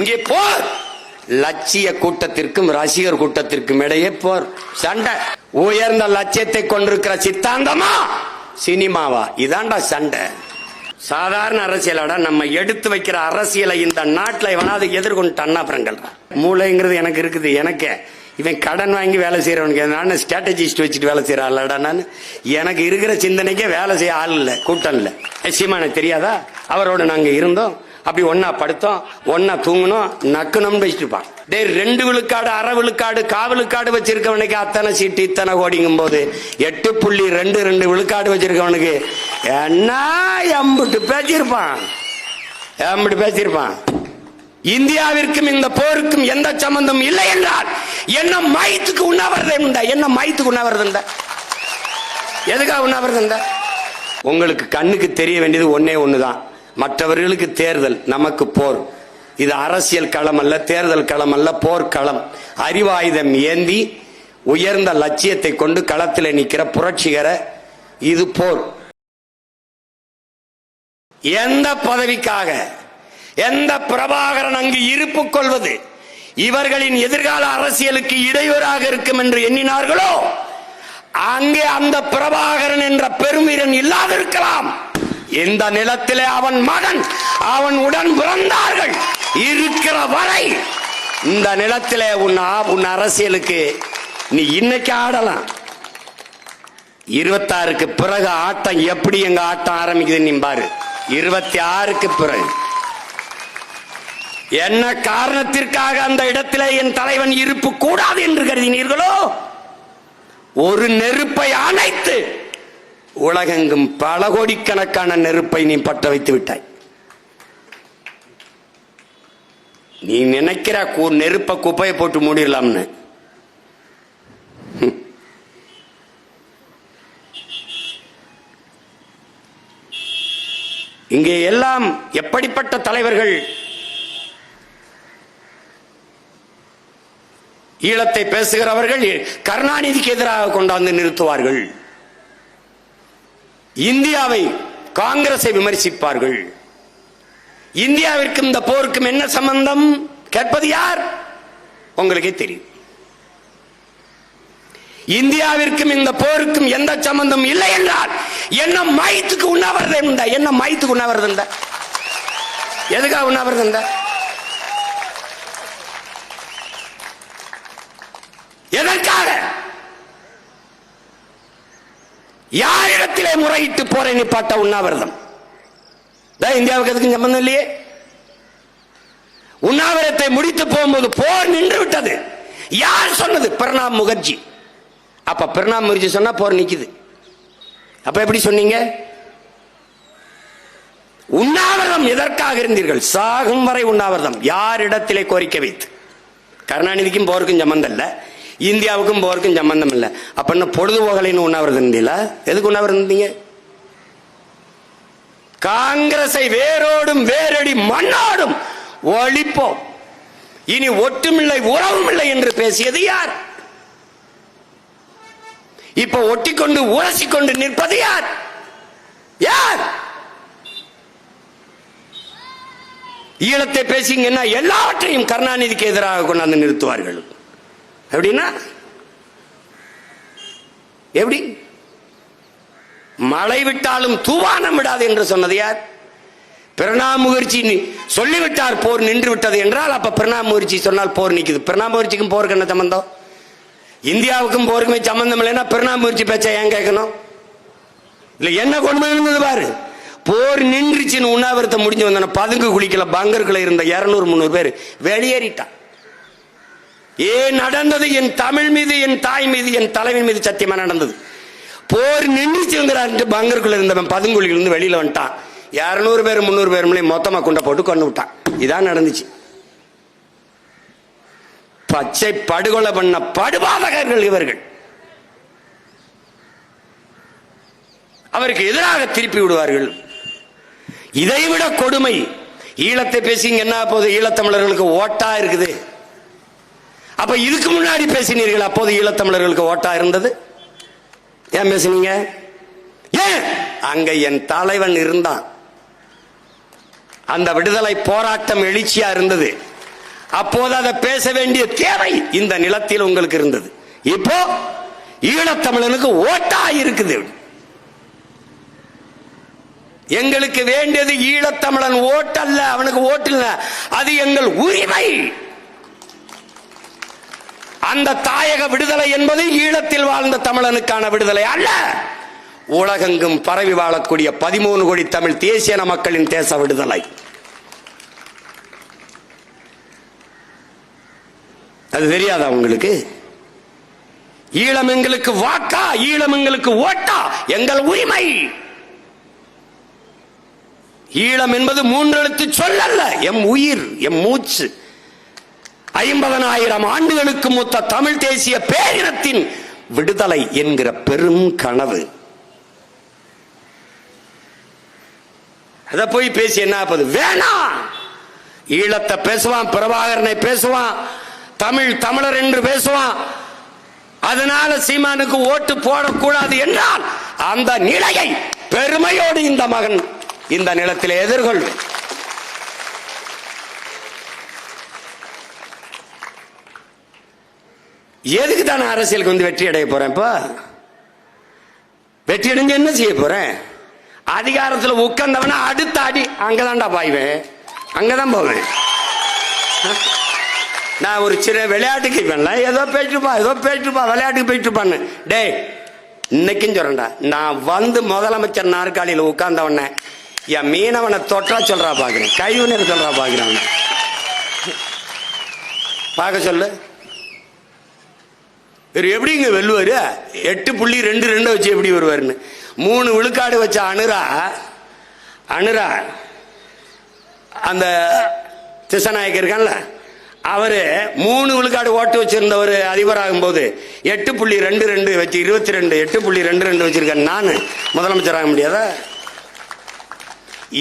இங்கே போர். லட்சிய கூட்டத்திற்கும் ரசிகர் கூட்டத்திற்கும் இடையே போர். சண்டை. உயர்ந்த லட்சியத்தை கொண்டிருக்கிற சித்தாந்தமா? சினிமாவா? இதான்டா சண்டை. சாதாரண அரசியலோட நம்ம எடுத்து வைக்கிற அரசியலை இந்த நாட்டில் இவனாவது எதிர்கொண்டு அண்ணாபுரங்கள் மூளைங்கிறது எனக்கு இருக்குது எனக்கு. இவன் கடன் வாங்கி வேலை செய்யறவனுக்கு நான் ஸ்ட்ராட்டஜிஸ்ட் வச்சுட்டு வேலை செய்யறான்லடா நான். எனக்கு இருக்கிற சிந்தனைக்கே வேலை செய்ய ஆள் இல்லை கூட்டம் இல்லை. சீமானுக்கு தெரியாதா? அவரோட நாங்கள் இருந்தோம். அப்படி ஒன்னா படுத்தோம் ஒன்னா தூங்கணும் நக்கணும்னு வச்சுட்டு இருப்பான் டேய் ரெண்டு விழுக்காடு அரை விழுக்காடு காவலுக்காடு வச்சிருக்கவனுக்கு அத்தனை சீட்டு இத்தனை கோடிங்கும் போது எட்டு புள்ளி ரெண்டு ரெண்டு விழுக்காடு வச்சிருக்கவனுக்கு என்ன எம்பிட்டு பேசியிருப்பான்? எம்பிட்டு பேசியிருப்பான்? இந்தியாவிற்கும் இந்த போருக்கும் எந்த சம்பந்தம் இல்லை என்றால் என்ன மயத்துக்கு உண்ணாவிரதம் உண்டா? என்ன மயத்துக்கு உண்ணாவிரதம் உண்டா? எதுக்காக உண்ணாவிரதம் உண்டா? உங்களுக்கு கண்ணுக்கு தெரிய வேண்டியது ஒன்னே ஒண்ணுதான். மற்றவர்களுக்கு தேர்தல் நமக்கு போர். இது அரசியல் களம் அல்ல தேர்தல் களம் அல்ல போர்க்களம் அறிவாயுதம் ஏந்தி உயர்ந்த லட்சியத்தை கொண்டு களத்தில் நிற்கிற புரட்சிகர இது போர். எந்த பதவிக்காக எந்த பிரபாகரன் அங்கு இருப்பு கொள்வது? இவர்களின் எதிர்கால அரசியலுக்கு இடையூறாக இருக்கும் என்று எண்ணினார்களோ? அங்கே அந்த பிரபாகரன் என்ற பெருமீரன் இல்லாதிருக்கலாம். இந்த நிலத்திலே அவன் மகன். அவன் உடன் பிறந்தார்கள். இருக்கிற வரை இந்த நிலத்திலே உன் உன் அரசியலுக்கு நீ இன்னைக்கு ஆடலாம். இருபத்தாறுக்கு பிறகு ஆட்டம் எப்படி எங்க ஆட்டம் ஆரம்பிக்குது நீ பாரு. இருபத்தி ஆறுக்கு பிறகு. என்ன காரணத்திற்காக அந்த இடத்திலே என் தலைவன் இருப்பு கூடாது என்று கருதினீர்களோ? ஒரு நெருப்பை அணைத்து உலகெங்கும் பல கோடிக்கணக்கான நெருப்பை நீ பற்ற வைத்து விட்டாய். நீ நினைக்கிற நெருப்ப நெருப்பை குப்பையை போட்டு மூடிடலாம்னு. இங்கே எல்லாம் எப்படிப்பட்ட தலைவர்கள்? ஈழத்தை பேசுகிறவர்கள் கருணாநிதிக்கு எதிராக கொண்டாந்து நிறுத்துவார்கள். இந்தியாவை காங்கிரஸை விமர்சிப்பார்கள். இந்தியாவிற்கும் இந்த போருக்கும் என்ன சம்பந்தம்? கேட்பது யார்? உங்களுக்கே தெரியும். இந்தியாவிற்கும் இந்த போருக்கும் எந்த சம்பந்தம் இல்லை என்றால் என்ன மயத்துக்கு உண்ணாவிரதம் என்ன மயத்துக்கு உண்ணாவிரதம் உண்டா எதுக்காக உண்ணாவிரதம் உண்டா எதற்காக? இடத்திலே முறையிட்டு போரை நிப்பாட்ட உண்ணாவிரதம் இந்தியாவுக்கு அதுக்கு சம்பந்தம் இல்லையே உண்ணாவிரத்தை முடித்து போகும்போது போர் நின்று விட்டது யார் சொன்னது பிரணாப் முகர்ஜி அப்ப பிரணாப் முகர்ஜி சொன்னா போர் நிக்குது அப்ப எப்படி சொன்னீங்க உண்ணாவிரதம் எதற்காக இருந்தீர்கள் சாகும் வரை உண்ணாவிரதம் யாரிடத்திலே கோரிக்கை வைத்து கருணாநிதிக்கும் போருக்கும் சம்பந்தம் இல்ல இந்தியாவுக்கும் போருக்கும் சம்பந்தம் இல்லை அப்ப என்ன பொழுதுபோகலைன்னு உண்ணாவிரதம் இருந்தீங்களா எதுக்கு உண்ணாவிரதம் இருந்தீங்க காங்கிரஸை வேரோடும் வேரடி மண்ணாடும் ஒழிப்போம். இனி ஒட்டுமில்லை உறவுமில்லை என்று பேசியது யார்? இப்ப ஒட்டிக்கொண்டு உரசிக்கொண்டு நிற்பது யார்? யார்? ஈழத்தை பேசிங்கன்னா எல்லாவற்றையும் கருணாநிதிக்கு எதிராக கொண்டாந்து நிறுத்துவார்கள்? எப்படின்னா? எப்படி? மழை விட்டாலும் தூவானம் விடாது என்று சொன்னது யார்? பிரணாப் முகர்ஜி சொல்லிவிட்டார் போர் நின்று விட்டது என்றால் அப்ப பிரணாப் முகர்ஜி சொன்னால் போர் நிற்குது பிரணாப் முகர்ஜிக்கும் போருக்கு என்ன சம்பந்தம்? இந்தியாவுக்கும் போருக்குமே சம்பந்தம் இல்லைன்னா பிரணாப் முகர்ஜி பேச்ச ஏன் கேட்கணும்? இல்ல என்ன கொண்டு இருந்தது பாரு. போர் நின்றுச்சுன்னு உண்ணாவிரத்தை முடிஞ்சு வந்தான பதுங்கு குளிக்கல பங்கருக்குள்ள இருந்த இருநூறு முந்நூறு பேர். வெளியேறிட்டான். ஏன் நடந்தது? என் தமிழ் மீது என் தாய் மீது என் தலைவன் மீது சத்தியமா நடந்தது? போர் நின்றுச்சுங்கிறாரு பங்கருக்குள்ள இருந்தவன் பதுங்குழியில இருந்து வெளியில வந்துட்டான். இரநூறு பேர் முந்நூறு பேர் மேலே மொத்தமா குண்டை போட்டு கொண்டு விட்டான். இதான் நடந்துச்சு. பச்சை படுகொலை பண்ண படுபாதகர்கள் இவர்கள். அவருக்கு எதிராக திருப்பி விடுவார்கள். இதைவிட கொடுமை. ஈழத்தை பேசி என்ன போகுது? ஈழத்தமிழர்களுக்கு ஓட்டா இருக்குது. அப்ப இதுக்கு முன்னாடி பேசினீர்கள் அப்போது ஈழத்தமிழர்களுக்கு ஓட்டா இருந்தது? ஏன் பேசுனீங்க? ஏன்? அங்க என் தலைவன் இருந்தான். அந்த விடுதலை போராட்டம் எழுச்சியா இருந்தது. அப்போது அதை பேச வேண்டிய தேவை இந்த நிலத்தில் உங்களுக்கு இருந்தது. இப்போ ஈழத்தமிழனுக்கு ஓட்டா இருக்குது. எங்களுக்கு வேண்டியது ஈழத்தமிழன் ஓட்டல்ல அவனுக்கு ஓட்டு அது எங்கள் உரிமை. அந்த தாயக விடுதலை என்பது ஈழத்தில் வாழ்ந்த தமிழனுக்கான விடுதலை அல்ல. உலகெங்கும் பரவி வாழக்கூடிய பதிமூணு கோடி தமிழ் தேசிய மக்களின் தேச விடுதலை. அது தெரியாதா உங்களுக்கு? ஈழம் எங்களுக்கு வாக்கா ஈழம் எங்களுக்கு ஓட்டா எங்கள் உரிமை. ஈழம் என்பது மூன்று எழுத்து சொல்லல்ல எம் உயிர் எம் மூச்சு. ஐம்பதனாயிரம் ஆண்டுகளுக்கு மொத்த தமிழ் தேசிய பேரினத்தின் விடுதலை என்கிற பெரும் கனவு. அத போய் பேசி என்ன ஆப்பது? வேணாம் ஈழத்தை பேசுவான் பிரபாகரனை பேசுவான் தமிழ் தமிழர் என்று பேசுவான். அதனால சீமானுக்கு ஓட்டு போடக்கூடாது என்றால் அந்த நிலையை பெருமையோடு இந்த மகன் இந்த நிலத்தில் எதிர்கொள்வேன் எதுக்கு தான் நான் அரசியலுக்கு வந்து வெற்றி அடைய போறேன் இப்போ? வெற்றி அடைஞ்சு என்ன செய்ய போறேன்? அதிகாரத்தில் உட்கார்ந்தவனா அடுத்த அடி அங்கதான்டா பாய்வேன். அங்கதான் போவேன். நான் ஒரு சின்ன விளையாட்டுக்கு பண்ணல ஏதோ போயிட்டுப்பா ஏதோ போயிட்டுப்பா விளையாட்டுக்கு போயிட்டுப்பான்னு டேய் இன்னைக்கும் சொல்றேன்டா. நான் வந்து முதலமைச்சர் நாற்காலியில் உட்கார்ந்தவன என் மீனவனை தொற்றா சொல்றா பாக்குறேன். கைவினர் சொல்றா பாக்குறேன் பார்க்க சொல்லு. இவர் எப்படிங்க வெல்லுவார்? எட்டு புள்ளி ரெண்டு ரெண்டை வச்சு எப்படி வருவாருன்னு. மூணு விழுக்காடு வச்ச அனுரா அனுரா அந்த திசநாயக் இருக்கான்ல அவரு மூணு விழுக்காடு ஓட்டு வச்சிருந்தவர் அதிபராகும் போது எட்டு புள்ளி ரெண்டு ரெண்டு வச்சு இருபத்தி ரெண்டு எட்டு புள்ளி ரெண்டு ரெண்டு வச்சிருக்கேன் நான் முதலமைச்சர் ஆக முடியாதா?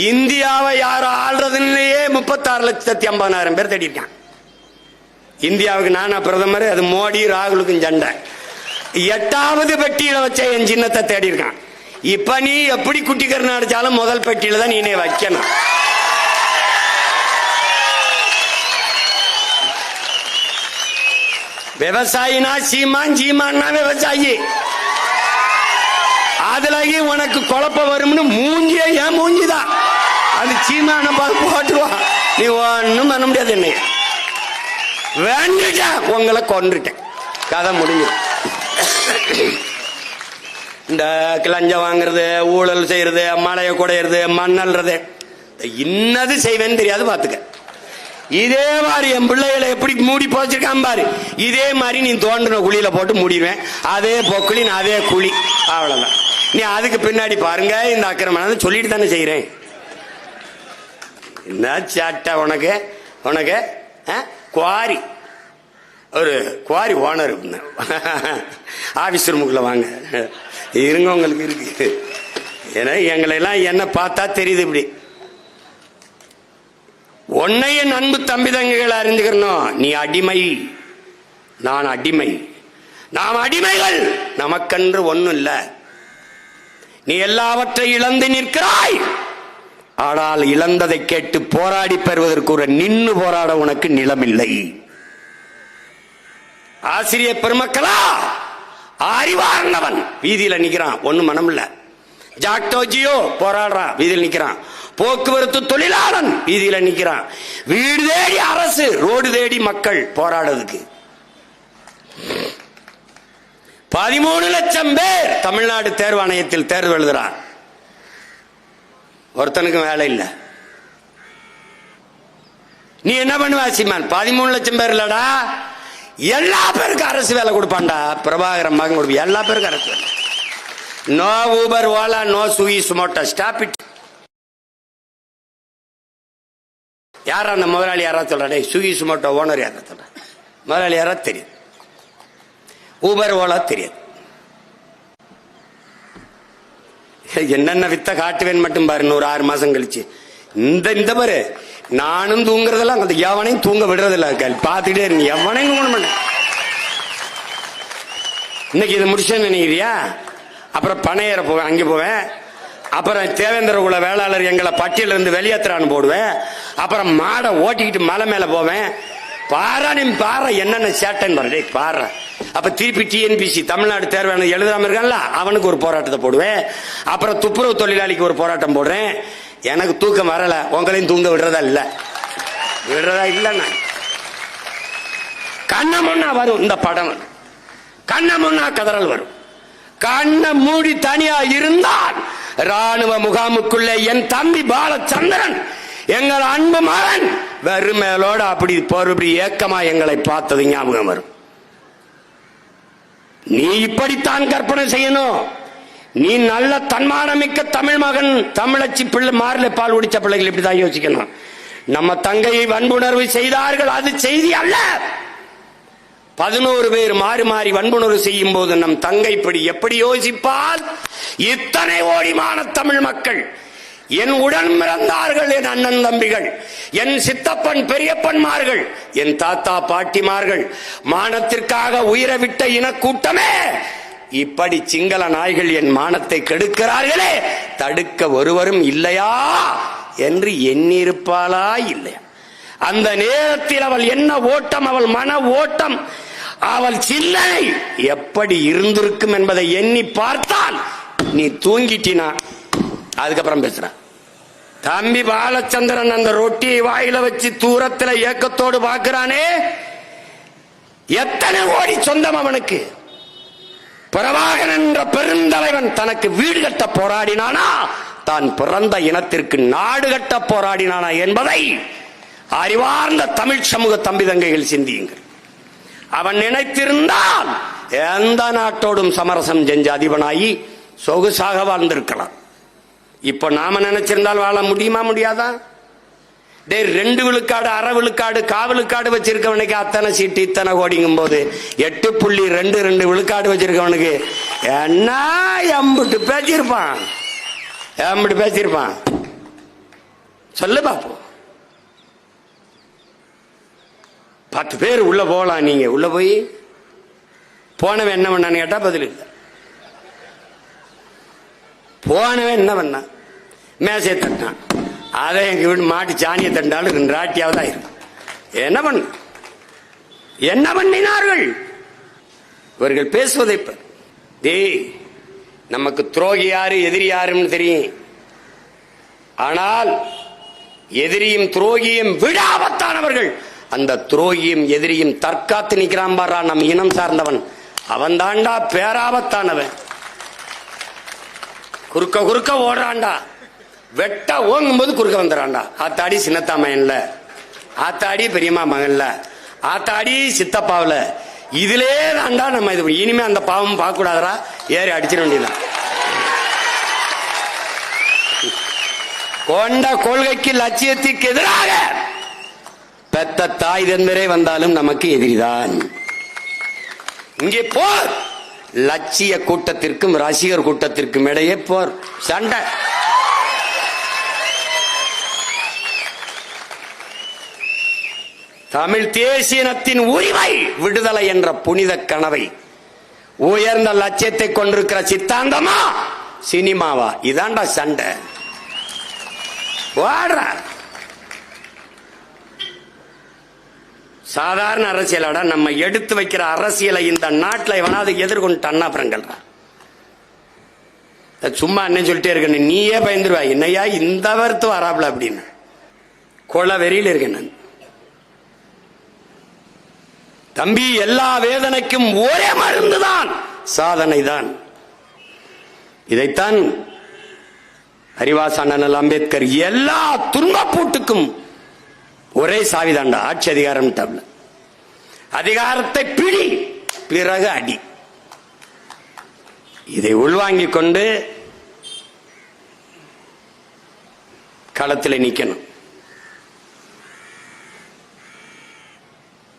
இந்தியாவை யார் ஆள்றதுன்னுலயே முப்பத்தாறு லட்சத்தி ஐம்பதாயிரம் பேர் தேடிட்டான் இந்தியாவுக்கு நானா பிரதமர் அது மோடி ராகுலுக்கும் சண்டை. எட்டாவது பெட்டியில வச்ச என் சின்னத்தை தேடி இருக்கான் இப்ப நீ எப்படி குட்டி கருணா அடிச்சாலும் முதல் பெட்டியில தான் நீனே வைக்கணும். விவசாயினா சீமான் சீமான்னா விவசாயி. அதுலகி உனக்கு குழப்பம் வரும்னு மூஞ்சியே ஏன் மூஞ்சிதான். அது சீமான பார்த்து போட்டுருவான். நீ ஒன்னும் பண்ண முடியாது என்னைய. வேண்டிட்டேன் உங்களை கொன்றுட்டேன். கதை முடிஞ்சு இந்த கிளஞ்சம் வாங்குறது ஊழல் செய்யறது மழையை குடையிறது மண்ணல்றது இன்னது செய்வேன்னு தெரியாது பாத்துக்க இதே மாதிரி என் பிள்ளைகளை எப்படி மூடி போச்சிருக்கான் பாரு. இதே மாதிரி நீ தோண்டின குழியில போட்டு மூடிடுவேன். அதே பொக்குழி நான் அதே குழி. அவ்வளவுதான். நீ அதுக்கு பின்னாடி பாருங்க இந்த அக்கிரமம் சொல்லிட்டு தானே செய்யறேன் என்ன சேட்டை உனக்கு? உனக்கு ஆ? குவாரி. ஒரு குவாரி ஓனர் ஆபீஸ் ரூமுக்குள்ள வாங்க. இருங்க உங்களுக்கு இருக்கு. ஏன்னா எங்களை எல்லாம் என்ன பார்த்தா தெரியுது இப்படி. உன்னைய அன்பு தம்பி தங்கைகள் அறிந்துக்கிறணும் நீ அடிமை. நான் அடிமை. நாம் அடிமைகள். நமக்கென்று ஒன்றும் இல்லை. நீ எல்லாவற்றை இழந்து நிற்கிறாய். ஆனால் இழந்ததை கேட்டு போராடி பெறுவதற்கு ஒரு நின்று போராட உனக்கு நிலமில்லை. ஆசிரியர் பெருமக்களா அறிவார்ந்தவன். வீதியில் நிற்கிறான் ஒன்றும் மனம் இல்லை ஜாக்டோஜியோ போராடுறான் வீதியில் நிற்கிறான் போக்குவரத்து தொழிலாளன் வீதியில் நிற்கிறான் வீடு தேடி அரசு ரோடு தேடி மக்கள் போராடுறதுக்கு. பதிமூணு லட்சம் பேர் தமிழ்நாடு தேர்வாணையத்தில் தேர்வு எழுதுறான். ஒருத்தனுக்கும் வேலை இல்லை. நீ என்ன பண்ணுவ சீமான்? பதிமூணு லட்சம் பேர் இல்லடா. எல்லா பேருக்கும் அரசு வேலை கொடுப்பான்டா. பிரபாகரன் மகன் கொடுப்பா எல்லா பேருக்கும் அரசு வேலை. No Uber Ola no Swiggy Zomato stop it யாரா அந்த முதலாளி? யாராவது சொல்றா? டேய் சுகி சுமோட்டோ ஓனர் யாராவது சொல்ற? முதலாளி யாராவது தெரியும்? ஊபர் ஓலா தெரியாது. என்னென்ன வித்த காட்டுவேன் மட்டும் பாரு இன்னொரு ஆறு மாசம் கழிச்சு. இந்த இந்த பாரு நானும் தூங்குறதெல்லாம் அந்த எவனையும் தூங்க விடுறதில்ல பார்த்துக்கிட்டே இருங்க எவனையும் தூங்க மாட்டேன் இன்னைக்கு இதை முடிச்சேன்னு நினைக்கிறியா? அப்புறம் பனையரை போவேன் அங்கே போவேன். அப்புறம் தேவேந்திர குல வேளாளர் எங்களை பட்டியலிருந்து வெளியேற்றுறான்னு போடுவேன். அப்புறம் மாடை ஓட்டிக்கிட்டு மலை மேலே போவேன். பாரா நீ பாரு. என்னென்ன சேட்டைன்னு பாரு. டேய் பாரு. அப்ப திருப்பி டிஎன்பிசி தமிழ்நாடு தேர்வான எழுதாம இருக்கான்ல அவனுக்கு ஒரு போராட்டத்தை போடுவேன். அப்புறம் துப்புரவு தொழிலாளிக்கு ஒரு போராட்டம் போடுறேன். எனக்கு தூக்கம் வரல. உங்களையும் தூங்க விடுறதா இல்ல. விடுறதா இல்ல நான் கண்ண முன்னா வரும் இந்த படம். கண்ணமுன்னா கண்ண முன்னா கதறல் வரும். கண்ணை மூடி தனியா இருந்தால் ராணுவ முகாமுக்குள்ளே என் தம்பி பாலச்சந்திரன் எங்கள் அன்பு மகன் வெறுமேலோட அப்படி பொறுப்படி ஏக்கமா எங்களை பார்த்தது ஞாபகம் வரும். நீ இப்படித்தான் கற்பனை செய்யணும். நீ நல்ல தன்மானமிக்க தமிழ் மகன் தமிழச்சி பிள்ளை மாறில பால் குடிச்ச பிள்ளைகள் இப்படிதான் யோசிக்கணும். நம்ம தங்கையை வன்புணர்வு செய்தார்கள் அது செய்தி அல்ல. பதினோரு பேர் மாறி மாறி வன்புணர்வு செய்யும் போது நம் தங்கை இப்படி எப்படி யோசிப்பால் இத்தனை ஓடிமான தமிழ் மக்கள் என் உடன் பிறந்தார்கள் என் அண்ணன் தம்பிகள் என் சித்தப்பன் பெரியப்பன்மார்கள் என் தாத்தா பாட்டிமார்கள். மானத்திற்காக உயிரை விட்ட இனக்கூட்டமே இப்படி சிங்கள நாய்கள் என் மானத்தை கெடுக்கிறார்களே தடுக்க ஒருவரும் இல்லையா என்று எண்ணிருப்பாளா இல்லையா? அந்த நேரத்தில் அவள் என்ன ஓட்டம் அவள் மன ஓட்டம் அவள் சில்லை எப்படி இருந்திருக்கும் என்பதை எண்ணி பார்த்தால் நீ தூங்கிட்டினா அதுக்கப்புறம் பேசுறேன். தம்பி பாலச்சந்திரன் அந்த ரொட்டியை வாயில வச்சு தூரத்துல ஏக்கத்தோடு பார்க்கிறானே. எத்தனை ஓடி சொந்தம் அவனுக்கு. பிரபாகன் என்ற பெருந்தலைவன் தனக்கு வீடு கட்ட போராடினானா? தான் பிறந்த இனத்திற்கு நாடு கட்ட போராடினானா என்பதை அறிவார்ந்த தமிழ் சமூக தம்பி தங்கைகள் சிந்தியுங்கள். அவன் நினைத்திருந்தால் எந்த நாட்டோடும் சமரசம் செஞ்ச அதிபனாகி சொகுசாக வாழ்ந்திருக்கலாம். இப்ப நாம நினைச்சிருந்தால் வாழ முடியுமா முடியாதா? டேய் ரெண்டு விழுக்காடு அரை விழுக்காடு காவலுக்காடு வச்சிருக்கவனுக்கு அத்தனை சீட்டு இத்தனை கோடிங்கும் போது எட்டு புள்ளி ரெண்டு ரெண்டு விழுக்காடு வச்சிருக்கவனுக்கு என்ன எம்பிட்டு பேசியிருப்பான்? எம்பிட்டு பேசியிருப்பான்? சொல்லு பாப்போம். பத்து பேர் உள்ள போகலாம் நீங்க. உள்ள போய் போனவன் என்ன பண்ணான்னு கேட்டா பதில் இல்லை. போனவன் என்ன பண்ணான் மேசையை தட்டினான். அதை எங்க வீடு மாட்டு சாணியை தண்டாலும் ரெண்டு ராட்டியாவது இருக்கும். என்ன பண்ண? என்ன பண்ணினார்கள்? இவர்கள் பேசுவதை இப்ப. தே நமக்கு துரோகி யாரு எதிரி யாருன்னு தெரியும். ஆனால் எதிரியும் துரோகியும் விட ஆபத்தானவர்கள் அந்த துரோகியும் எதிரியும் தற்காத்து நிற்கிறான் பாரா நம் இனம் சார்ந்தவன். அவன் தாண்டா பேராபத்தானவன். குறுக்க குறுக்க ஓடுறான்டா. வெட்ட ஓங்கும் போது குறுக்க வந்துடுறான்டா. ஆத்தாடி சின்னத்தா மகன்ல. ஆத்தாடி பெரியம்மா மகன்ல. ஆத்தாடி சித்தப்பாவில். இதிலே தாண்டா நம்ம இது இனிமே அந்த பாவம் பார்க்க கூடாதரா ஏறி அடிச்சிட வேண்டியதான் கொண்ட கொள்கைக்கு லட்சியத்திற்கு எதிராக பெத்த தாய் தந்தரே வந்தாலும் நமக்கு எதிரிதான். இங்கே போர்! லட்சிய கூட்டத்திற்கும் ரசிகர் கூட்டத்திற்கும் இடையே போர். சண்டை. தமிழ் தேசியனத்தின் உரிமை விடுதலை என்ற புனித கனவை. உயர்ந்த லட்சியத்தை கொண்டிருக்கிற சித்தாந்தமா? சினிமாவா? இதாண்டா சண்டை. ஓடுற. சாதாரண அரசியலோட நம்ம எடுத்து வைக்கிற அரசியலை இந்த நாட்டில் எவனாவது எதிர்கொண்டு அப்புறங்கள்றா சும்மா என்ன சொல்லிட்டே இருக்கணும் நீயே பயந்துருவா. என்னையா இந்த வருத்து வராப்ல அப்படின்னு. கொலை வெறியில் இருக்கேன் நான். தம்பி எல்லா வேதனைக்கும் ஒரே மருந்துதான். சாதனை தான் இதைத்தான் அறிவாசானல் அம்பேத்கர் எல்லா துன்பப்பூட்டுக்கும் ஒரே சாவிதாண்டா ஆட்சி அதிகாரம் டப்ல அதிகாரத்தை பிடி பிறகு அடி. இதை உள்வாங்கிக் கொண்டு களத்தில் நிற்கணும்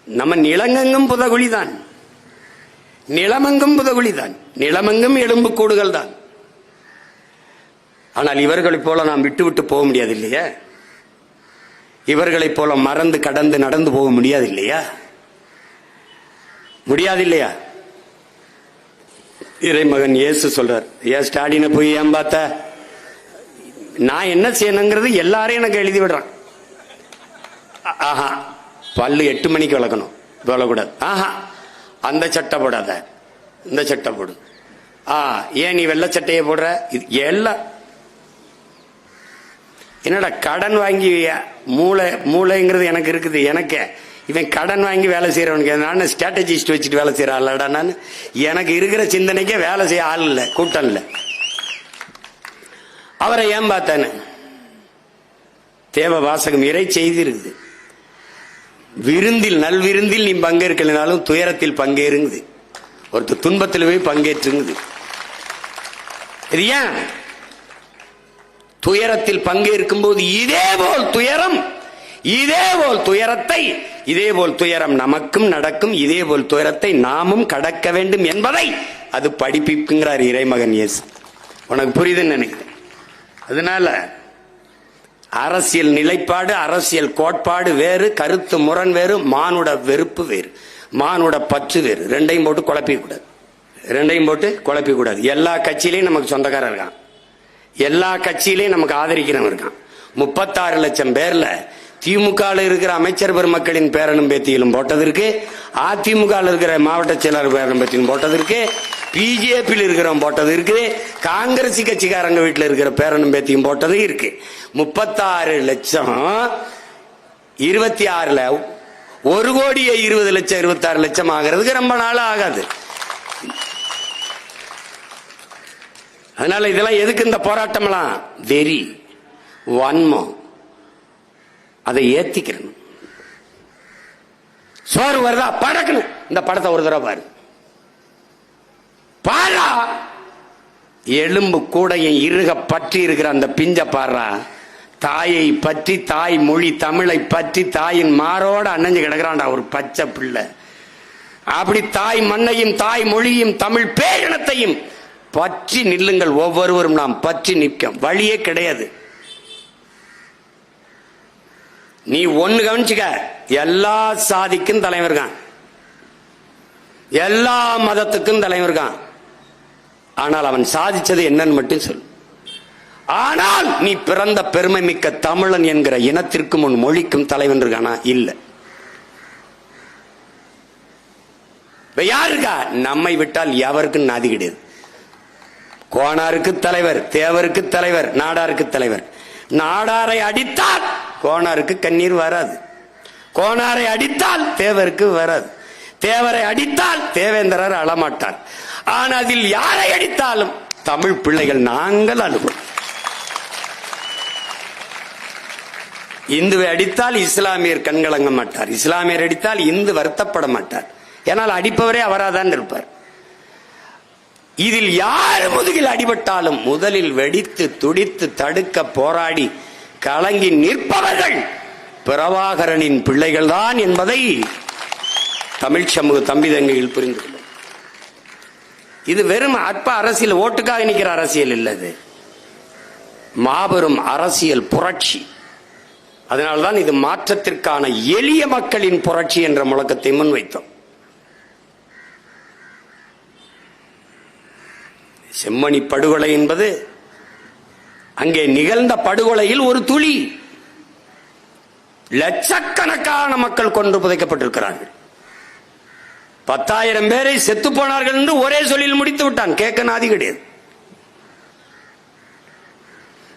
நம்ம நிலங்கெங்கும் புதகுழிதான். நிலமெங்கும் புதகுழிதான். நிலமெங்கும் எலும்பு கூடுகள் தான் ஆனால் இவர்களைப் போல நாம் விட்டுவிட்டு போக முடியாது இல்லையா? இவர்களைப் போல மறந்து கடந்து நடந்து போக முடியாது இல்லையா முடியாது இல்லையா இறைமகன் இயேசு சொல்றார் ஏன் ஸ்டாலினை போய் ஏன் பார்த்த? நான் என்ன செய்யணுங்கிறது எல்லாரையும் எனக்கு எழுதி விடுறான். ஆஹா பல்லு எட்டு மணிக்கு வளர்க்கணும் விளக்கூடாது. ஆஹா அந்த சட்டை போடாத இந்த சட்டை போடு. ஆ ஏன் நீ வெள்ளை சட்டையை போடுற? இது எல்லாம் என்னடா கடன் வாங்கி மூளை மூளைங்கிறது எனக்கு இருக்குது எனக்கு. இவன் கடன் வாங்கி வேலை செய்கிறவனுக்கு நான் ஸ்ட்ராட்டஜிஸ்ட் வச்சுட்டு வேலை செய்யறான்லடா நான்? எனக்கு இருக்கிற சிந்தனைக்கே வேலை செய்ய ஆள் இல்லை கூட்டம் இல்லை. அவரை ஏன் பார்த்தானு? தேவ வாசகம் இறை செய்தி இருக்குது விருந்தில் நீ பங்கேற்கலனாலும் துயரத்தில் பங்கேறுங்குது. ஒருத்தர் துன்பத்தில் போய் பங்கேற்றுங்குது. இது ஏன்? துயரத்தில் பங்கேற்கும் போது இதே போல் துயரம் இதே போல் துயரத்தை இதே போல் துயரம் நமக்கும் நடக்கும் இதே போல் துயரத்தை நாமும் கடக்க வேண்டும் என்பதை அது படிப்பிப்புங்கிறார் இறைமகன் இயேசு. உனக்கு புரியுதுன்னு நினைக்கிறேன். அதனால அரசியல் நிலைப்பாடு அரசியல் கோட்பாடு வேறு கருத்து முரண் வேறு மானுட வெறுப்பு வேறு மானுட பற்று வேறு. ரெண்டையும் போட்டு குழப்பிக்கூடாது ரெண்டையும் போட்டு குழப்பிக்கூடாது எல்லா கட்சியிலையும் நமக்கு சொந்தக்காரர் இருக்கான். எல்லா கட்சியிலையும் நமக்கு ஆதரிக்கிறவன் இருக்கான். முப்பத்தாறு லட்சம் பேர்ல திமுக இருக்கிற அமைச்சர் பெருமக்களின் பேரனும் பேத்தியிலும் போட்டதற்கு அதிமுக இருக்கிற மாவட்ட செயலாளர் பேரனும் பேத்தியிலும் போட்டதற்கு பிஜேபியில் இருக்கிறவன் போட்டது இருக்கு. காங்கிரஸ் கட்சிக்காரங்க வீட்டில் இருக்கிற பேரனும் பேத்தியும் போட்டது இருக்கு. முப்பத்தாறு லட்சம். இருபத்தி ஆறுல ஒரு கோடியே இருபது லட்சம் இருபத்தாறு லட்சம் ஆகிறதுக்கு ரொம்ப நாள் ஆகாது. அதனால இதெல்லாம் எதுக்கு இந்த போராட்டம்லாம் வெறி வன்மம். அதை ஏத்திக்கிறணும். சோறு வருதா? படக்கணும் இந்த படத்தை ஒரு தடவை பாரு. பாரா! எலும்பு கூடையும் இருக பற்றி இருக்கிற அந்த பிஞ்ச பாடுறா தாயை பற்றி தாய் மொழி தமிழை பற்றி தாயின் மாரோட அணைஞ்சு கிடக்கிறான்டா ஒரு பச்சை பிள்ளை. அப்படி தாய் மண்ணையும் தாய் மொழியும் தமிழ் பேரினத்தையும் பற்றி நில்லுங்கள் ஒவ்வொருவரும் நாம் பற்றி நிற்கும். வழியே கிடையாது. நீ ஒன்று கவனிச்சுக்க எல்லா சாதிக்கும் தலைவர் எல்லா மதத்துக்கும் தலைவர்கான் ஆனால் அவன் சாதிச்சது என்னன்னு மட்டும் சொல். ஆனால் நீ பிறந்த பெருமை மிக்க தமிழன் என்கிற இனத்திற்கும் உன் மொழிக்கும் தலைவன் இருக்கானா? இல்லை. யாருக்கா நம்மை விட்டால் எவருக்கும் நாதி கிடையாது. கோணாருக்கு தலைவர் தேவருக்கு தலைவர் நாடாருக்கு தலைவர். நாடாரை அடித்தால் கோணாருக்கு கண்ணீர் வராது. கோணாரை அடித்தால் தேவருக்கு வராது. தேவரை அடித்தால் தேவேந்திரர் அழமாட்டார். ஆனால் அதில் யாரை அடித்தாலும் தமிழ் பிள்ளைகள் நாங்கள் அழுவோம். இந்துவை அடித்தால் இஸ்லாமியர் கண்கலங்க மாட்டார். இஸ்லாமியர் அடித்தால் இந்து வருத்தப்பட மாட்டார். ஏனால் அடிப்பவரே அவராதான் இருப்பார். இதில் யார் முதுகில் அடிபட்டாலும் முதலில் வெடித்து துடித்து தடுக்க போராடி கலங்கி நிற்பவர்கள் பிரபாகரனின் பிள்ளைகள்தான் என்பதை தமிழ் சமூக தம்பி தங்கையில் புரிந்து கொள்ளும். இது வெறும் அற்ப அரசியல் ஓட்டுக்காக நிற்கிற அரசியல் இல்லது மாபெரும் அரசியல் புரட்சி. அதனால்தான் இது மாற்றத்திற்கான எளிய மக்களின் புரட்சி என்ற முழக்கத்தை முன்வைத்தோம். செம்மணி படுகொலை என்பது அங்கே நிகழ்ந்த படுகொலையில் ஒரு துளி. லட்சக்கணக்கான மக்கள் கொன்று புதைக்கப்பட்டிருக்கிறார்கள். பத்தாயிரம் பேரை செத்து போனார்கள் என்று ஒரே சொல்லில் முடித்து விட்டான். கேட்க நாதி கிடையாது.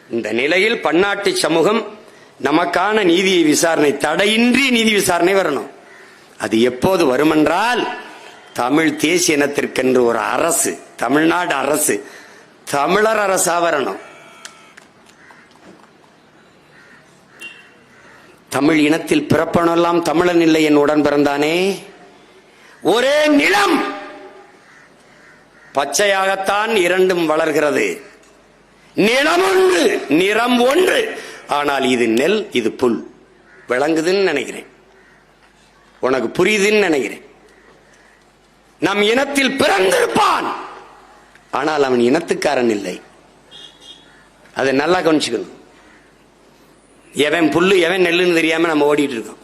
இந்த நிலையில் பன்னாட்டு சமூகம் நமக்கான நீதியை விசாரணை தடையின்றி நீதி விசாரணை வரணும். அது எப்போது வருமென்றால் தமிழ் தேசிய இனத்திற்கென்று ஒரு அரசு தமிழ்நாடு அரசு தமிழர் அரசா வரணும். தமிழ் இனத்தில் பிறப்பனெல்லாம் தமிழன் இல்லை என் உடன் பிறந்தானே ஒரே நிலம்! பச்சையாகத்தான் இரண்டும் வளர்கிறது. நிலம் ஒன்று நிறம் ஒன்று. ஆனால் இது நெல் இது புல். விளங்குதுன்னு நினைக்கிறேன். உனக்கு புரியுதுன்னு நினைக்கிறேன். நம் இனத்தில் பிறந்திருப்பான். ஆனால் அவன் இனத்துக்காரன் இல்லை. அதை நல்லா கவனிச்சுக்கணும். எவன் புல்லு எவன் நெல்லுன்னு தெரியாம நம்ம ஓடிட்டு இருக்கோம்.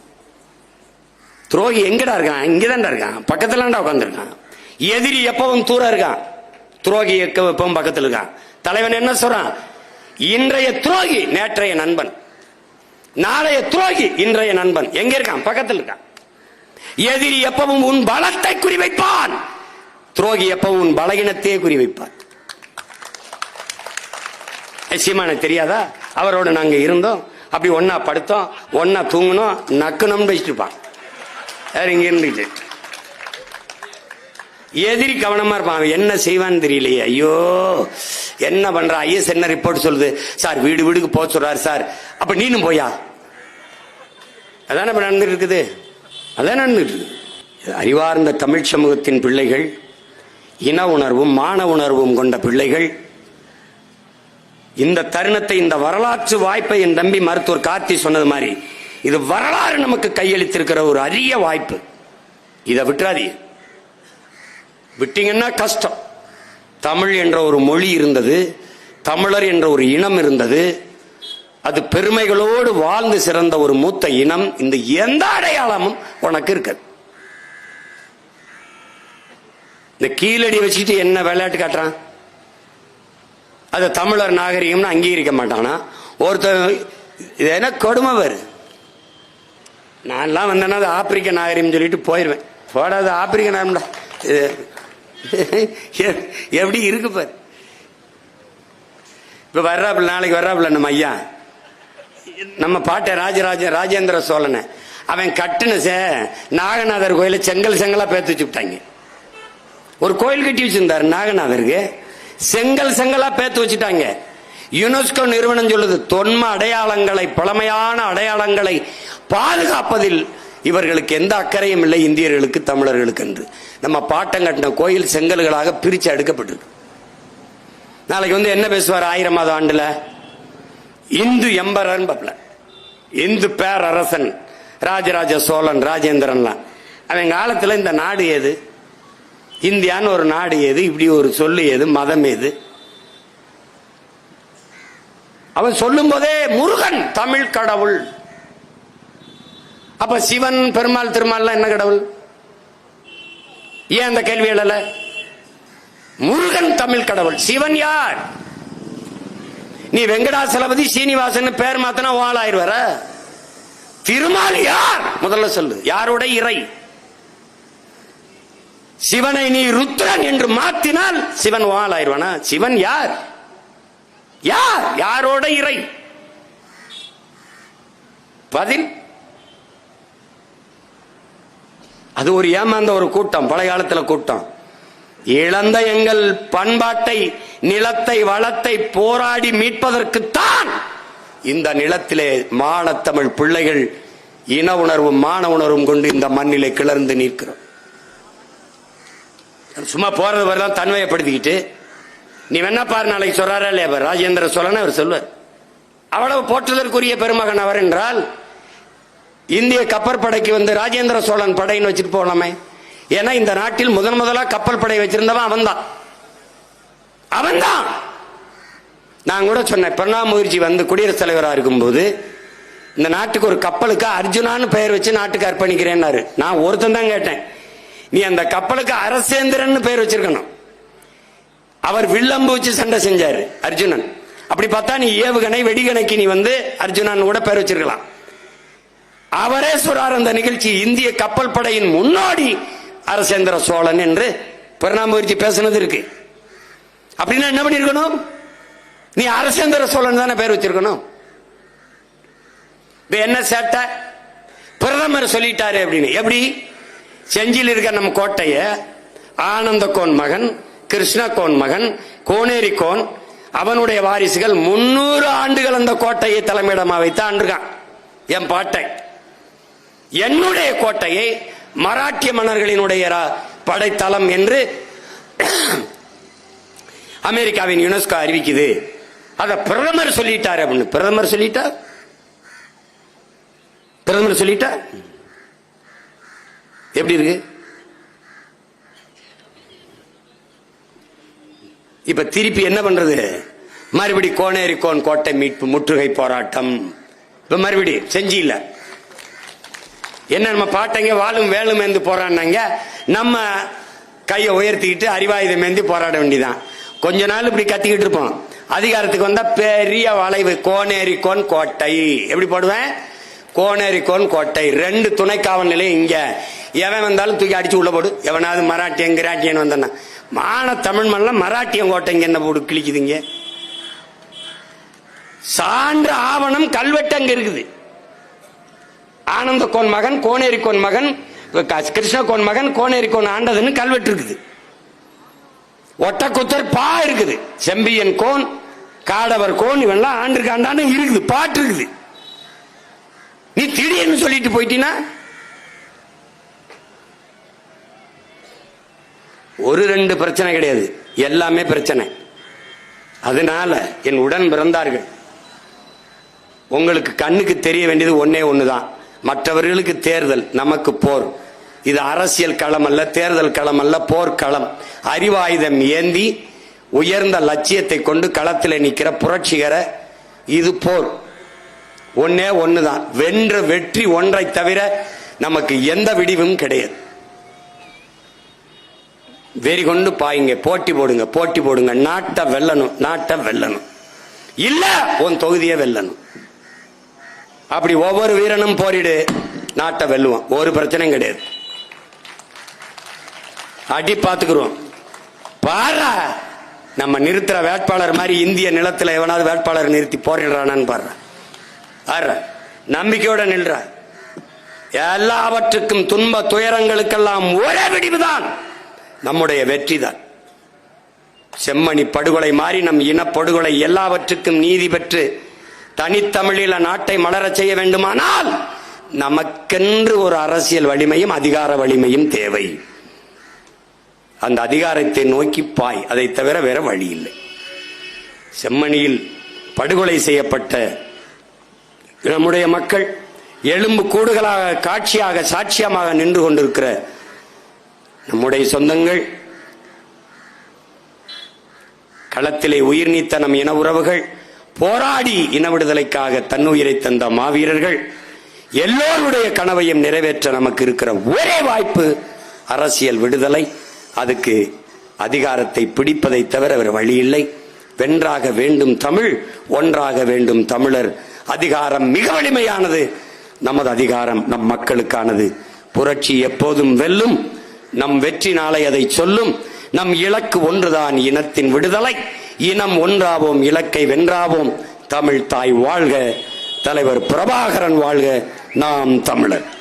துரோகி எங்கடா இருக்கான்? இங்கதான்டா இருக்கான். பக்கத்துலடா உட்காந்துருக்கான் எதிரி எப்பவும் தூரம் இருக்கான். துரோகி எப்பவும் பக்கத்தில் இருக்கான். தலைவன் என்ன சொல்றான்? இன்றைய துரோகி நேற்றைய நண்பன். நாளைய துரோகி இன்றைய நண்பன். எங்க இருக்கான்? பக்கத்தில் இருக்கான். எதிரி எப்பவும் உன் பலத்தை குறிவைப்பான். துரோகி எப்பவும் உன் பலகீனத்தையே குறிவைப்பான். சீமான தெரியாதா? அவரோட நாங்க இருந்தோம். அப்படி ஒன்னா படுத்தோம். ஒன்னா தூங்கணும் நக்கணும்னு வச்சுட்டு வேற இங்க இருந்துச்சு எதிரி கவனமா இருப்பான். அவன் என்ன செய்வான்னு தெரியலையே. ஐயோ என்ன பண்ற? ஐஎஸ் என்ன ரிப்போர்ட் சொல்லுது? சார் வீடு வீடுக்கு போக சொல்றாரு சார். அப்ப நீனும் போயா? அதான இப்ப நடந்துட்டு இருக்குது? அதான் நடந்துட்டு அறிவார்ந்த தமிழ் சமூகத்தின் பிள்ளைகள் இன உணர்வும் மான உணர்வும் கொண்ட பிள்ளைகள் இந்த தருணத்தை இந்த வரலாற்று வாய்ப்பை என் தம்பி மருத்துவர் கார்த்தி சொன்னது மாதிரி இது வரலாறு நமக்கு கையளித்திருக்கிற ஒரு அரிய வாய்ப்பு. இதை விட்டுறாதீங்க. விட்டீங்கன்னா கஷ்டம். தமிழ் என்ற ஒரு மொழி இருந்தது தமிழர் என்ற ஒரு இனம் இருந்தது அது பெருமைகளோடு வாழ்ந்து சிறந்த ஒரு மூத்த இனம். இந்த எந்த அடையாளமும் உனக்கு இருக்காது. இந்த கீழடி வச்சுக்கிட்டு என்ன விளையாட்டு காட்டுறான்? அது தமிழர் நாகரிகம்னு அங்கீகரிக்க மாட்டானா? ஒருத்தர் இது என்ன கொடுமை வரு நான்லாம் வந்தேன்னா அது ஆப்பிரிக்க நாகரிகம் சொல்லிட்டு போயிடுவேன் போடாது ஆப்பிரிக்க நாகரிகம்டா. இது எப்படி இருக்கு பாரு. இப்ப வர்றாப்புல நாளைக்கு வர்றாப்புல நம்ம ஐயா. நம்ம பாட்டை ராஜராஜ ராஜேந்திர சோழனை. அவன் கட்டுன சே நாகநாதர் கோயில செங்கல் செங்கலா பேத்து வச்சுட்டாங்க ஒரு கோயில் கட்டி வச்சிருந்தாரு நாகநாதருக்கு. செங்கல் செங்கலா பேத்து வச்சுட்டாங்க. யுனெஸ்கோ நிறுவனம் சொல்லுது தொன்ம அடையாளங்களை பழமையான அடையாளங்களை பாதுகாப்பதில் இவர்களுக்கு எந்த அக்கறையும் இல்லை இந்தியர்களுக்கு தமிழர்களுக்கு என்று. நம்ம பாட்டம் கட்டின கோயில் செங்கல்களாக பிரிச்சு அடுக்கப்பட்டிருக்கு நாளைக்கு வந்து என்ன பேசுவார் ஆயிரமாவது ஆண்டுல? இந்து எம்பரன் பப்ல இந்து பேரரசன் ராஜராஜ சோழன் ராஜேந்திரன்லாம். அவன் காலத்துல இந்த நாடு எது? இந்தியான்னு ஒரு நாடு எது? இப்படி ஒரு சொல்லு எது? மதம் எது? அவன் சொல்லும் போதே முருகன் தமிழ் கடவுள். அப்ப சிவன் பெருமாள் திருமால்லாம் என்ன கடவுள்? ஏன் அந்த கேள்வி எழல? முருகன் தமிழ் கடவுள். சிவன் யார்? நீ வெங்கடாசலபதி சீனிவாசன் பேர் மாத்தினா வாழாயிருவர திருமால் யார்? முதல்ல சொல்லு. யாரோட இறை? சிவனை நீ ருத்ரன் என்று மாத்தினால் சிவன் வாழாயிருவானா சிவன் யார்? யார்? யாரோட இறை? பதில்? அது ஒரு ஏமாந்த ஒரு கூட்டம் பழைய காலத்தில் கூட்டம். இழந்த எங்கள் பண்பாட்டை நிலத்தை வளத்தை போராடி மீட்பதற்குத்தான் இந்த நிலத்திலே மானத்தமிழ் பிள்ளைகள் இன உணர்வும் மான உணர்வும் கொண்டு இந்த மண்ணிலே கிளர்ந்து நிற்கிறோம். சும்மா போறது வரலாம் தன்மையப்படுத்திக்கிட்டு. நீ வேணா பாரு நாளைக்கு சொல்றாரா இல்லையா ராஜேந்திர சோழன் அவர் சொல்வார். அவ்வளவு போற்றுதற்குரிய பெருமகன் அவர் என்றால் இந்திய கப்பற்படைக்கு வந்து ராஜேந்திர சோழன் படைன்னு வச்சுட்டு போகலாமே ஏன்னா இந்த நாட்டில் முதன் முதலா கப்பல் படை வச்சிருந்தவன் அவன்தான். அவன்தான். நான் கூட சொன்னேன் பிரணாப் முகர்ஜி வந்து குடியரசுத் தலைவராக இருக்கும்போது இந்த நாட்டுக்கு ஒரு கப்பலுக்கு அர்ஜுனான்னு பெயர் வச்சு நாட்டுக்கு அர்ப்பணிக்கிறேன்னாரு. நான் ஒருத்தன் தான் கேட்டேன். நீ அந்த கப்பலுக்கு அரசேந்திரன் பெயர் வச்சிருக்கணும். அவர் வில்லம்பு வச்சு சண்டை செஞ்சாரு அர்ஜுனன். அப்படி பார்த்தா நீ ஏவுகணை வெடிகணைக்கு நீ வந்து அர்ஜுனன் கூட பெயர் வச்சிருக்கலாம். அவரே சொல்றார் அந்த நிகழ்ச்சி இந்திய கப்பல் படையின் முன்னோடி அரசேந்திர சோழன் என்று பிரணாப் பேசுனது இருக்கு. அப்படின்னா என்ன பண்ணிருக்கணும் நீ அரசேந்திர சோழன் தானே பேர் வச்சிருக்கணும். இப்ப என்ன சேட்டை? பிரதமர் சொல்லிட்டாரு அப்படின்னு. எப்படி? செஞ்சியில் இருக்க நம்ம கோட்டைய ஆனந்த கோன் மகன் கிருஷ்ண கோன் மகன் கோனேரி கோன் அவனுடைய வாரிசுகள் முன்னூறு ஆண்டுகள் அந்த கோட்டையை தலைமையிடமா வைத்து இருக்கான். என் பாட்டை. என்னுடைய கோட்டையை மராட்டிய மன்னர்களினுடைய ரா- படைத்தளம் என்று அமெரிக்காவின் யுனெஸ்கோ அறிவிக்குது. அத பிரதமர் சொல்லிட்டார் அப்படின்னு. பிரதமர் சொல்லிட்டா? பிரதமர் சொல்லிட்டா? எப்படி இருக்கு? இப்ப திருப்பி என்ன பண்றது? மறுபடி கோனேரி கோன் கோட்டை மீட்பு முற்றுகை போராட்டம். இப்ப மறுபடி செஞ்சு இல்ல. என்ன நம்ம பாட்டங்க வாழும் வேலும் மேந்து போராடினாங்க. நம்ம கையை உயர்த்திக்கிட்டு அறிவாயுதம் ஏந்தி போராட வேண்டியதான் கொஞ்ச நாள் இப்படி கத்திக்கிட்டு இருப்போம். அதிகாரத்துக்கு வந்தா பெரிய வளைவு கோனேரி கோன் கோட்டை. எப்படி போடுவேன்? கோனேரி கோன் கோட்டை. ரெண்டு துணை காவல் நிலையம் இங்க. எவன் வந்தாலும் தூக்கி அடிச்சு உள்ள போடு. எவனாவது மராட்டியன் கிராட்டியன் வந்தானா மான தமிழ் மண்ணெல்லாம் மராட்டியன் கோட்டைங்க என்ன போடு கிழிக்குதுங்க சான்று ஆவணம் கல்வெட்டு அங்க இருக்குது. ஆனந்த கோன் மகன் கோனேரி கோன் மகன் கிருஷ்ண கோன் மகன் கோனேரி கோன் ஆண்டதுன்னு கல்வெட்டு இருக்குது. ஒட்டக்குத்தர் பா இருக்குது. செம்பியன் கோன் காடவர் கோன் இவெல்லாம் ஆண்டு ஆண்டாண்டு இருக்குது பாட்டு இருக்குது நீ திடீர்னு சொல்லிட்டு போயிட்டீனா ஒரு ரெண்டு பிரச்சனை கிடையாது. எல்லாமே பிரச்சனை. அதனால என் உடன் பிறந்தார்கள். உங்களுக்கு கண்ணுக்கு தெரிய வேண்டியது ஒன்னே ஒண்ணுதான். மற்றவர்களுக்கு தேர்தல் நமக்கு போர். இது அரசியல் களம் அல்ல தேர்தல் களம் அல்ல போர்க்களம் அறிவாயுதம் ஏந்தி உயர்ந்த லட்சியத்தை கொண்டு களத்தில் நிற்கிற புரட்சிகர இது போர். ஒன்னே தான் வென்ற வெற்றி ஒன்றை தவிர நமக்கு எந்த விடிவும் கிடையாது. வெறி கொண்டு பாயுங்க போட்டி போடுங்க போட்டி போடுங்க. நாட்டை வெல்லணும் நாட்டை வெல்லணும். இல்ல உன் தொகுதியை வெல்லணும். அப்படி ஒவ்வொரு வீரனும் போரிடு நாட்டை வெல்லுவான். ஒரு பிரச்சனையும் கிடையாது. அடி பார்த்துக்கிறோம் பாரு! நம்ம நிறுத்துற வேட்பாளர் மாதிரி இந்திய நிலத்தில் எவனாவது வேட்பாளர் நிறுத்தி போரிடுறானான்னு பாரு. ஆற நம்பிக்கையோட நில்ற. எல்லாவற்றுக்கும் துன்ப துயரங்களுக்கெல்லாம் ஒரே விடிவுதான். நம்முடைய வெற்றி தான் செம்மணி படுகொலை மாறி நம் இனப்படுகொலை எல்லாவற்றுக்கும் நீதி பெற்று தனித்தமிழில நாட்டை மலரச் செய்ய வேண்டுமானால் நமக்கென்று ஒரு அரசியல் வலிமையும் அதிகார வலிமையும் தேவை. அந்த அதிகாரத்தை நோக்கி பாய். அதை தவிர வேற வழி இல்லை. செம்மணியில் படுகொலை செய்யப்பட்ட நம்முடைய மக்கள் எலும்பு கூடுகளாக காட்சியாக சாட்சியமாக நின்று கொண்டிருக்கிற நம்முடைய சொந்தங்கள் களத்திலே உயிர் நீத்த நம் இன உறவுகள் போராடி இன விடுதலைக்காக தன்னுயிரை தந்த மாவீரர்கள் எல்லோருடைய கனவையும் நிறைவேற்ற நமக்கு இருக்கிற ஒரே வாய்ப்பு அரசியல் விடுதலை. அதுக்கு அதிகாரத்தை பிடிப்பதை தவிர வேறு வழி இல்லை வென்றாக வேண்டும் தமிழ் ஒன்றாக வேண்டும் தமிழர். அதிகாரம் மிக வலிமையானது. நமது அதிகாரம் நம் மக்களுக்கானது. புரட்சி எப்போதும் வெல்லும். நம் வெற்றி நாளை அதை சொல்லும். நம் இலக்கு ஒன்றுதான் இனத்தின் விடுதலை. இனம் ஒன்றாவோம் இலக்கை வென்றாவோம். தமிழ் தாய் வாழ்க. தலைவர் பிரபாகரன் வாழ்க. நாம் தமிழர்.